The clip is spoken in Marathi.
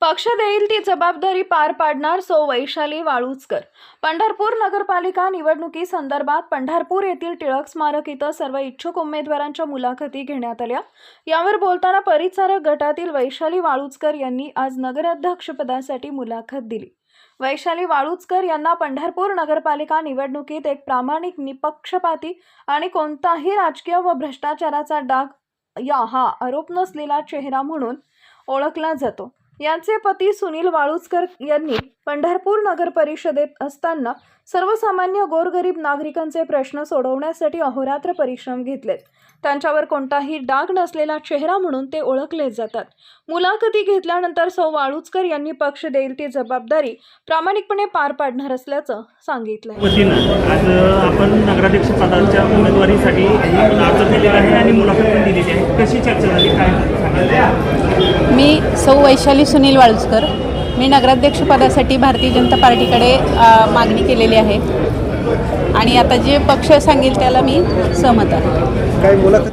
पक्ष देईल ती जबाबदारी पार पाडणार सो वैशाली वाळूचकर पंढरपूर नगरपालिका निवडणुकी संदर्भात पंढरपूर येथील टिळक स्मारक इथं सर्व इच्छुक उमेदवारांच्या मुलाखती घेण्यात आल्या. यावर बोलताना परिचारक गटातील वैशाली वाळूचकर यांनी आज नगराध्यक्षपदासाठी मुलाखत दिली. वैशाली वाळूचकर यांना पंढरपूर नगरपालिका निवडणुकीत एक प्रामाणिक निपक्षपाती आणि कोणताही राजकीय व भ्रष्टाचाराचा डाग या हा आरोप नसलेला चेहरा म्हणून ओळखला जातो. यांचे पती सुनील वाळुसकर यांनी पंढरपूर नगर परिषदेत असताना सर्वसामान्य गोरगरीब नागरिकांचे प्रश्न सोडवण्यासाठी अहोरात्र परिश्रम घेतलेत. त्यांच्यावर कोणताही डाग नसलेला चेहरा म्हणून ते ओळखले जातात. मुलाखती घेतल्यानंतर सौ वाळुजकर यांनी पक्ष देईल ती जबाबदारी प्रामाणिकपणे पार पाडणार असल्याचं सांगितलं आज आपण नगराध्यक्ष पदाच्या उमेदवारीसाठी अर्ज दिलेला आहे आणि मुलाखत पण दिलेली आहे. कशी चर्चा झाली? काय मी सौ वैशाली सुनील वाळुसकर. मी नगराध्यक्षपदासाठी भारतीय जनता पार्टीकडे मागणी केलेली आहे. आणि आता जे पक्ष सांगेल त्याला मी सहमत आहे. काही मुलाखत?